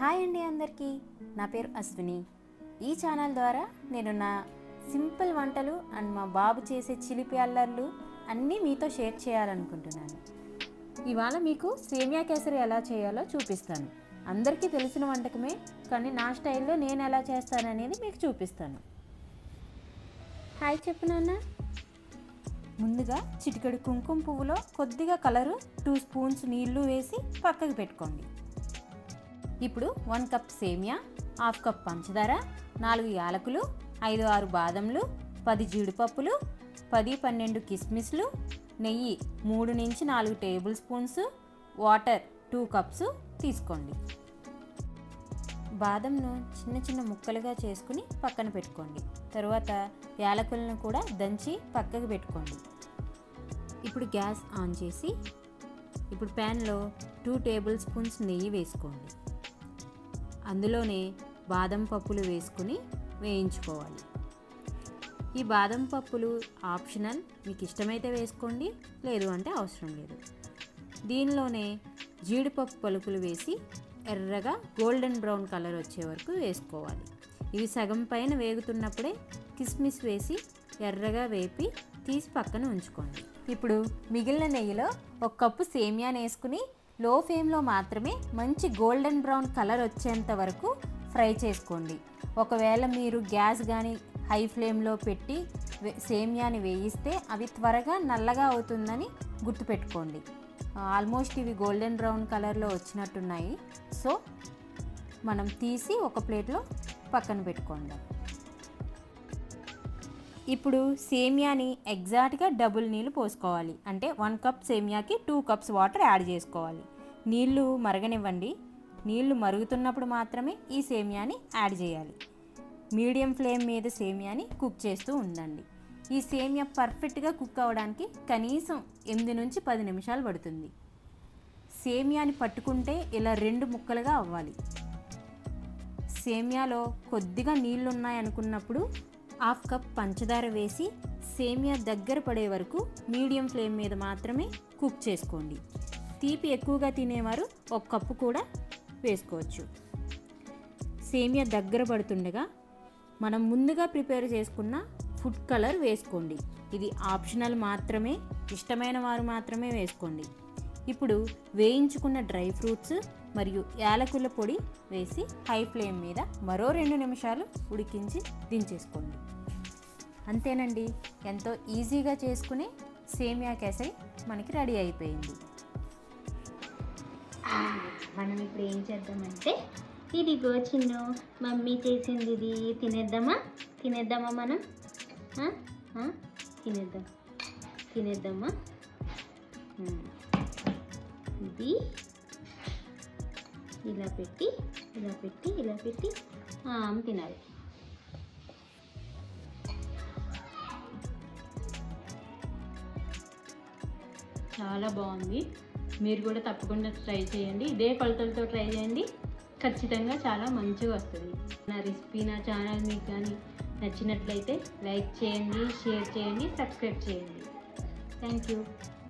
Hi అండి అందరికీ. నా పేరు అశ్విని. ఈ ఛానల్ ద్వారా నేను నా సింపుల్ వంటలు అండ్ మా బాబు చేసే చిలిపి అల్లర్లు అన్నీ మీతో షేర్ చేయాలనుకుంటున్నాను. ఇవాళ మీకు సేమియా కేసరి ఎలా చేయాలో చూపిస్తాను. అందరికీ తెలిసిన వంటకమే కానీ నా స్టైల్లో నేను ఎలా చేస్తాననేది మీకు చూపిస్తాను. హాయ్ చెప్పు నాన్న. ముందుగా చిటికెడు కుంకుమ పువ్వులో కొద్దిగా కలరు టూ స్పూన్స్ నీళ్ళు వేసి పక్కకు పెట్టుకోండి. ఇప్పుడు వన్ కప్ సేమియా హాఫ్ కప్ పంచదార నాలుగు యాలకులు ఐదు ఆరు బాదంలు పది జీడిపప్పులు పది పన్నెండు కిస్మిస్లు నెయ్యి మూడు నుంచి నాలుగు tablespoons water two cups తీసుకోండి. బాదంను చిన్న చిన్న ముక్కలుగా చేసుకుని పక్కన పెట్టుకోండి. తర్వాత యాలకులను కూడా దంచి పక్కకు పెట్టుకోండి. ఇప్పుడు గ్యాస్ ఆన్ చేసి ఇప్పుడు ప్యాన్లో టూ టేబుల్ స్పూన్స్ నెయ్యి వేసుకోండి. అందులోనే బాదం పప్పులు వేసుకుని వేయించుకోవాలి. ఈ బాదం పప్పులు ఆప్షనల్. మీకు ఇష్టమైతే వేసుకోండి లేదు అంటే అవసరం లేదు. దీనిలోనే జీడిపప్పు పలుకులు వేసి ఎర్రగా గోల్డెన్ బ్రౌన్ కలర్ వచ్చే వరకు వేసుకోవాలి. ఇవి సగం పైన వేగుతున్నప్పుడే కిస్మిస్ వేసి ఎర్రగా వేపి తీసి పక్కన ఉంచుకోండి. ఇప్పుడు మిగిలిన నెయ్యిలో ఒక కప్పు సేమియాను వేసుకుని లో ఫ్లేమ్లో మాత్రమే మంచి గోల్డెన్ బ్రౌన్ కలర్ వచ్చేంత వరకు ఫ్రై చేసుకోండి. ఒకవేళ మీరు గ్యాస్ కానీ హై ఫ్లేమ్లో పెట్టి సేమ్యాని సేమియాని వేయిస్తే అవి త్వరగా నల్లగా అవుతుందని గుర్తుపెట్టుకోండి. ఆల్మోస్ట్ ఇవి గోల్డెన్ బ్రౌన్ కలర్లో వచ్చినట్టున్నాయి. సో మనం తీసి ఒక ప్లేట్లో పక్కన పెట్టుకోండి. ఇప్పుడు సేమియాని ఎగ్జాక్ట్గా డబుల్ నీళ్ళు పోసుకోవాలి. అంటే వన్ కప్ సేమియాకి టూ కప్స్ వాటర్ యాడ్ చేసుకోవాలి. నీళ్ళు మరగనివ్వండి. నీళ్ళు మరుగుతున్నప్పుడు మాత్రమే ఈ సేమియాని యాడ్ చేయాలి. మీడియం ఫ్లేమ్ మీద సేమియాని కుక్ చేస్తూ ఉండండి. ఈ సేమియా పర్ఫెక్ట్గా కుక్ అవ్వడానికి కనీసం ఎనిమిది నుంచి పది నిమిషాలు పడుతుంది. సేమియాని పట్టుకుంటే ఇలా రెండు ముక్కలుగా అవ్వాలి. సేమియాలో కొద్దిగా నీళ్ళు ఉన్నాయనుకున్నప్పుడు హాఫ్ కప్ పంచదార వేసి సేమియా దగ్గర పడే వరకు మీడియం ఫ్లేమ్ మీద మాత్రమే కుక్ చేసుకోండి. తీపి ఎక్కువగా తినేవారు ఒక కప్పు కూడా వేసుకోవచ్చు. సేమియా దగ్గర పడుతుండగా మనం ముందుగా ప్రిపేర్ చేసుకున్న ఫుడ్ కలర్ వేసుకోండి. ఇది ఆప్షనల్ మాత్రమే ఇష్టమైన వారు మాత్రమే వేసుకోండి. ఇప్పుడు వేయించుకున్న డ్రై ఫ్రూట్స్ మరియు యాలకుల పొడి వేసి హై ఫ్లేమ్ మీద మరో రెండు నిమిషాలు ఉడికించి దించేసుకోండి. అంతేనండి ఎంతో ఈజీగా చేసుకునే సేమియా కేసరి మనకి రెడీ అయిపోయింది. మనం ఇప్పుడు ఏం చేద్దామంటే ఇది గోచిన్ను మమ్మీ చేసింది ఇది తినేద్దామా? తినేద్దామా మనం? తినేద్దాం. తినేద్దామా? ఇది ఇలా పెట్టి ఇలా పెట్టి ఇలా పెట్టి తినాలి. చాలా బాగుంది. మీరు కూడా తప్పకుండా ట్రై చేయండి. ఇదే కొలతలతో ట్రై చేయండి. ఖచ్చితంగా చాలా మంచిగా వస్తుంది. నా రెసిపీ నా ఛానల్ మీకు కానీ నచ్చినట్లయితే లైక్ చేయండి షేర్ చేయండి సబ్స్క్రైబ్ చేయండి. Thank you.